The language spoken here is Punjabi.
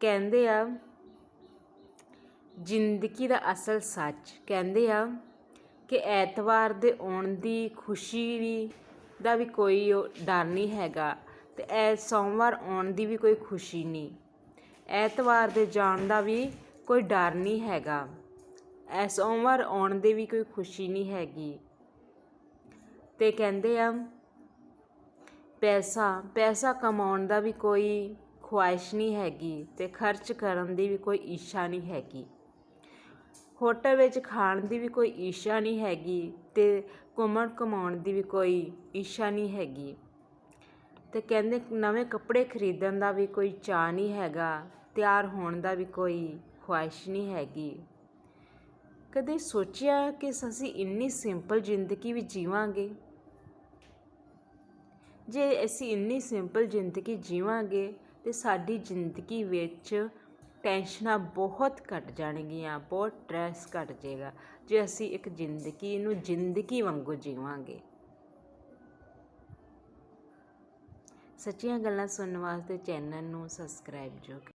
ਕਹਿੰਦੇ ਆ, ਜ਼ਿੰਦਗੀ ਦਾ ਅਸਲ ਸੱਚ। ਕਹਿੰਦੇ ਆ ਕਿ ਐਤਵਾਰ ਦੇ ਆਉਣ ਦੀ ਖੁਸ਼ੀ ਵੀ ਦਾ ਵੀ ਕੋਈ ਉਹ ਡਰ ਨਹੀਂ ਹੈਗਾ ਤੇ ਐ ਸੋਮਵਾਰ ਆਉਣ ਦੀ ਵੀ ਕੋਈ ਖੁਸ਼ੀ ਨਹੀਂ। ਐਤਵਾਰ ਦੇ ਜਾਣ ਦਾ ਵੀ ਕੋਈ ਡਰ ਨਹੀਂ ਹੈਗਾ। ਐ ਸੋਮਵਾਰ ਆਉਣ ਦੀ ਵੀ ਕੋਈ ਖੁਸ਼ੀ ਨਹੀਂ ਹੈਗੀ। ਤੇ ਕਹਿੰਦੇ ਆ, ਪੈਸਾ ਪੈਸਾ ਕਮਾਉਣ ਦਾ ਵੀ ਕੋਈ ਖੁਆਇਸ਼ ਨਹੀਂ ਹੈਗੀ ਤੇ ਖਰਚ ਕਰਨ ਦੀ ਵੀ ਕੋਈ ਇੱਛਾ ਨਹੀਂ ਹੈਗੀ। ਹੋਟਲ ਵਿੱਚ ਖਾਣ ਦੀ ਵੀ ਕੋਈ ਇੱਛਾ ਨਹੀਂ ਹੈਗੀ ਤੇ ਘੁੰਮਣ ਕਮਾਉਣ ਦੀ ਵੀ ਕੋਈ ਇੱਛਾ ਨਹੀਂ ਹੈਗੀ। ਤੇ ਕਹਿੰਦੇ ਨਵੇਂ ਕੱਪੜੇ ਖਰੀਦਣ ਦਾ ਵੀ ਕੋਈ ਚਾਅ ਨਹੀਂ ਹੈਗਾ, ਤਿਆਰ ਹੋਣ ਦਾ ਵੀ ਕੋਈ ਖੁਆਇਸ਼ ਨਹੀਂ ਹੈਗੀ। ਕਦੇ ਸੋਚਿਆ ਕਿ ਅਸੀਂ ਇੰਨੀ ਸਿੰਪਲ ਜ਼ਿੰਦਗੀ ਵੀ ਜੀਵਾਂਗੇ? ਜੇ ਅਸੀਂ ਇੰਨੀ ਸਿੰਪਲ ਜ਼ਿੰਦਗੀ ਜੀਵਾਂਗੇ ਅਤੇ ਸਾਡੀ ਜ਼ਿੰਦਗੀ ਵਿੱਚ ਟੈਨਸ਼ਨਾਂ ਬਹੁਤ ਘੱਟ ਜਾਣਗੀਆਂ, ਬਹੁਤ ਸਟ੍ਰੈਸ ਘੱਟ ਜਾਏਗਾ, ਜੇ ਅਸੀਂ ਇੱਕ ਜ਼ਿੰਦਗੀ ਨੂੰ ਜ਼ਿੰਦਗੀ ਵਾਂਗੂ ਜੀਵਾਂਗੇ। ਸੱਚੀਆਂ ਗੱਲਾਂ ਸੁਣਨ ਵਾਸਤੇ ਚੈਨਲ ਨੂੰ ਸਬਸਕ੍ਰਾਈਬ ਜੋ